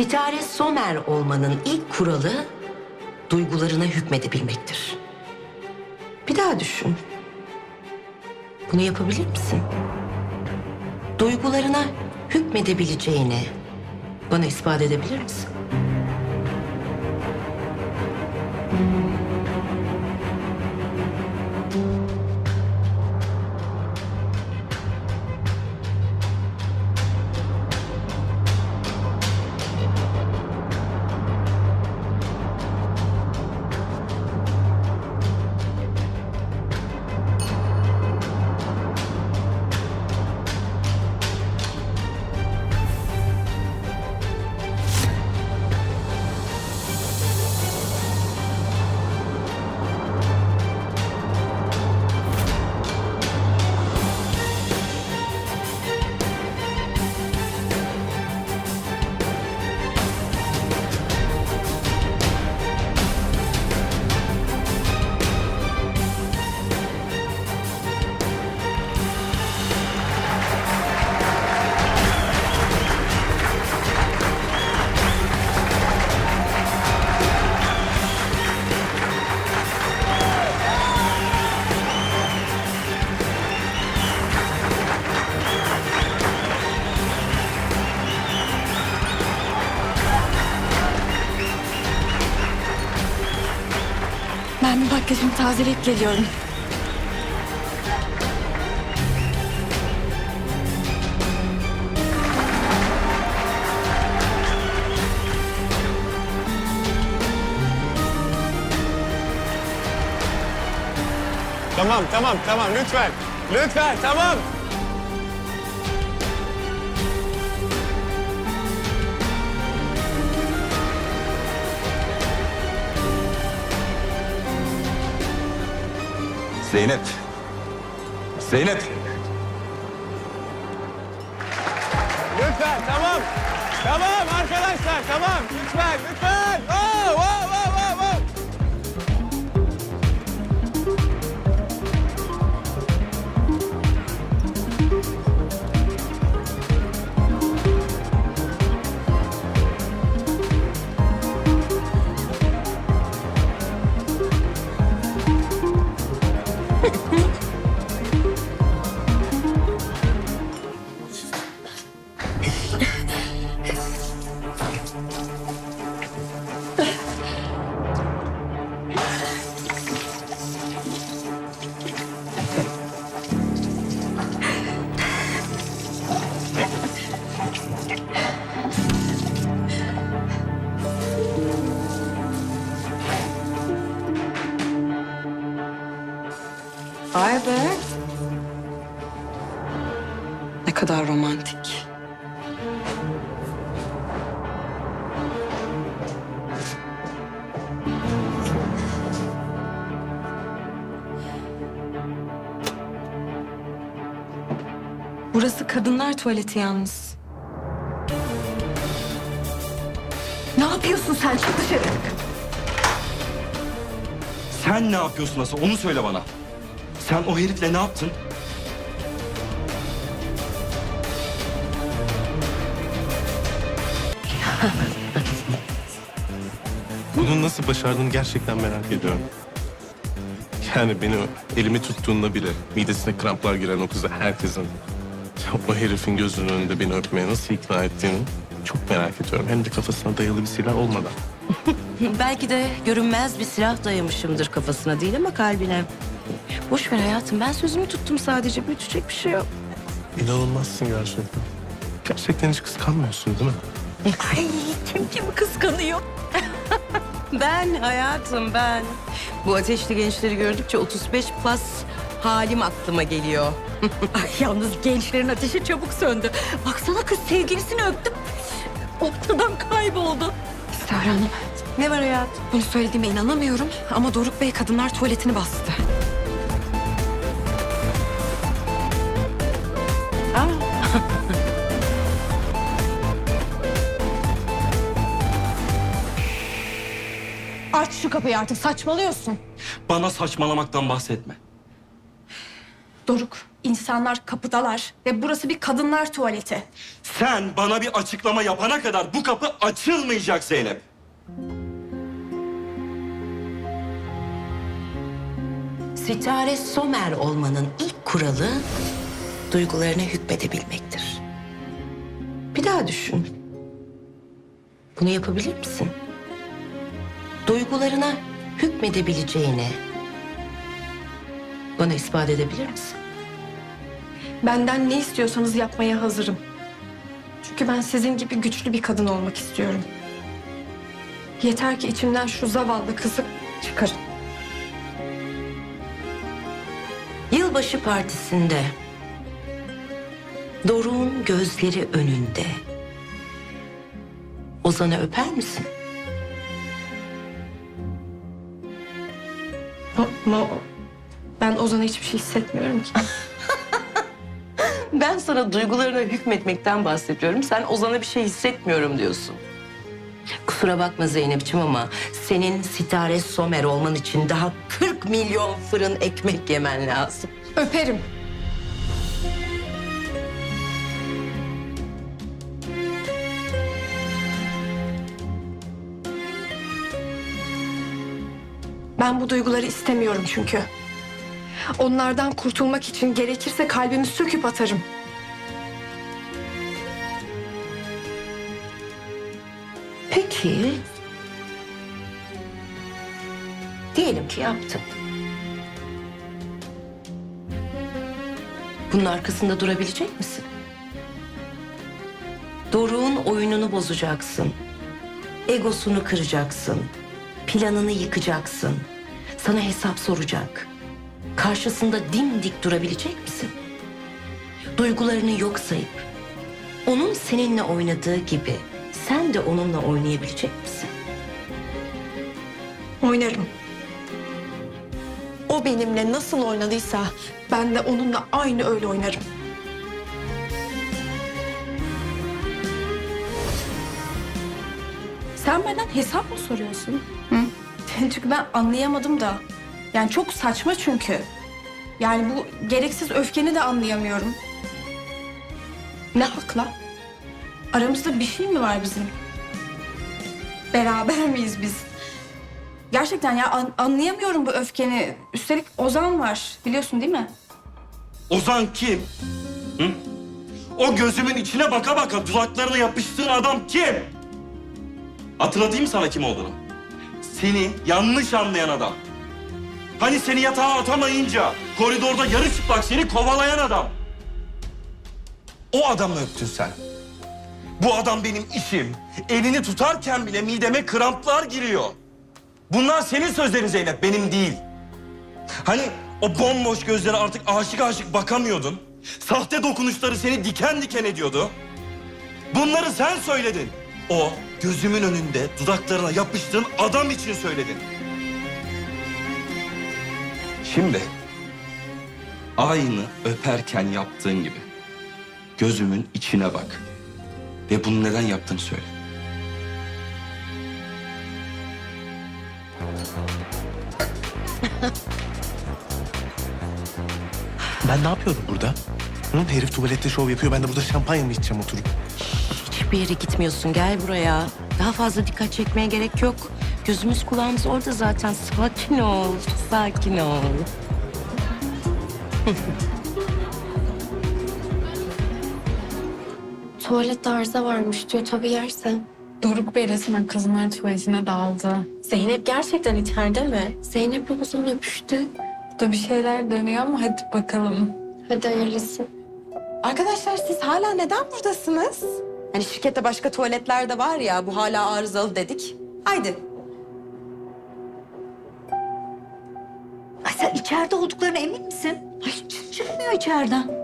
Sitare Somer olmanın ilk kuralı duygularına hükmedebilmektir. Bir daha düşün. Bunu yapabilir misin? Duygularına hükmedebileceğini bana ispat edebilir misin? Ben makyajımı tazeleyip geliyorum. Tamam tamam tamam lütfen. Lütfen tamam. Zeynep. Zeynep. Lütfen tamam. Tamam arkadaşlar tamam. Lütfen lütfen. Oo, oo, oo, oo, oo. Vay. Ne kadar romantik. Burası kadınlar tuvaleti yalnız. Ne yapıyorsun sen? Çık dışarı. Sen ne yapıyorsun asıl onu söyle bana. Sen o herifle ne yaptın? Bunu nasıl başardığını gerçekten merak ediyorum. Yani beni elimi tuttuğunda bile midesine kramplar giren o kızı herkesin o herifin gözünün önünde beni öpmeye nasıl ikna ettiğini çok merak ediyorum. Hem de kafasına dayalı bir silah olmadan. Belki de görünmez bir silah dayamışımdır kafasına değil ama kalbine. Boş ver hayatım ben sözümü tuttum sadece büyütecek bir şey yok. İnanılmazsın gerçekten. Gerçekten hiç kıskanmıyorsun değil mi? Ay kim kimi kıskanıyor? ben hayatım ben. Bu ateşli gençleri gördükçe 35 plus halim aklıma geliyor. Ay yalnız gençlerin ateşi çabuk söndü. Baksana kız sevgilisini öptüm. Ortadan kayboldu. Sara Hanım, Ne var hayatım? bunu söylediğime inanamıyorum ama Doruk Bey kadınlar tuvaletini bastı. Aç şu kapıyı artık saçmalıyorsun. Bana saçmalamaktan bahsetme. Doruk, insanlar kapıdalar ve burası bir kadınlar tuvaleti. Sen bana bir açıklama yapana kadar bu kapı açılmayacak Zeynep. Sitare Somer olmanın ilk kuralı duygularına hükmedebilmektir. Bir daha düşün. Bunu yapabilir misin? Duygularına hükmedebileceğine bana ispat edebilir misin? Benden ne istiyorsanız yapmaya hazırım. Çünkü ben sizin gibi güçlü bir kadın olmak istiyorum. Yeter ki içimden şu zavallı kızı çıkarın. Yılbaşı partisinde Doruk'un gözleri önünde Ozan'ı öper misin? Ama ben Ozan'a hiçbir şey hissetmiyorum ki. Ben sana duygularına hükmetmekten bahsediyorum. Sen Ozan'a bir şey hissetmiyorum diyorsun. Kusura bakma Zeynep'ciğim ama senin Sitare Somer olman için daha 40 milyon fırın ekmek yemen lazım. Öperim. Ben bu duyguları istemiyorum çünkü. Onlardan kurtulmak için gerekirse kalbimi söküp atarım. Peki. Diyelim ki yaptın. Bunun arkasında durabilecek misin? Doruk'un oyununu bozacaksın. Egosunu kıracaksın. Planını yıkacaksın. Sana hesap soracak. Karşısında dimdik durabilecek misin? Duygularını yok sayıp onun seninle oynadığı gibi sen de onunla oynayabilecek misin? Oynarım. O benimle nasıl oynadıysa ben de onunla aynı öyle oynarım. Sen benden hesap mı soruyorsun? Çünkü ben anlayamadım da. Yani çok saçma çünkü. Yani bu gereksiz öfkeni de anlayamıyorum. Ne hakla? Aramızda bir şey mi var bizim? Beraber miyiz biz? Gerçekten ya an- anlayamıyorum bu öfkeni. Üstelik Ozan var biliyorsun değil mi? Ozan kim? Hı? O gözümün içine baka baka dudaklarına yapıştığın adam kim? Hatırlatayım sana kim olduğunu? Seni yanlış anlayan adam. Hani seni yatağa atamayınca koridorda yarı çıplak seni kovalayan adam. O adamı öptün sen. Bu adam benim işim. Elini tutarken bile mideme kramplar giriyor. Bunlar senin sözlerin Zeynep, benim değil. Hani o bomboş gözlere artık aşık aşık bakamıyordun. Sahte dokunuşları seni diken diken ediyordu. Bunları sen söyledin. O gözümün önünde dudaklarına yapıştığın adam için söyledin. Şimdi aynı öperken yaptığın gibi gözümün içine bak. Ve bunu neden yaptığını söyle. Ben ne yapıyorum burada? Hı? Herif tuvalette şov yapıyor. Ben de burada şampanya mı içeceğim oturup? Hiçbir yere gitmiyorsun. Gel buraya. Daha fazla dikkat çekmeye gerek yok. Gözümüz kulağımız orada zaten. Sakin ol. Sakin ol. Tuvalette arıza varmış diyor tabii yersen. Doruk Bey resmen kızlar tuvaletine daldı. Zeynep gerçekten içeride mi? Zeynep Ramazan öpüştü. Burada bir şeyler dönüyor ama hadi bakalım. Hadi hayırlısı. Arkadaşlar siz hala neden buradasınız? Hani şirkette başka tuvaletler de var ya bu hala arızalı dedik. Haydi. Ay sen içeride olduklarına emin misin? Ay çık- çıkmıyor içeriden.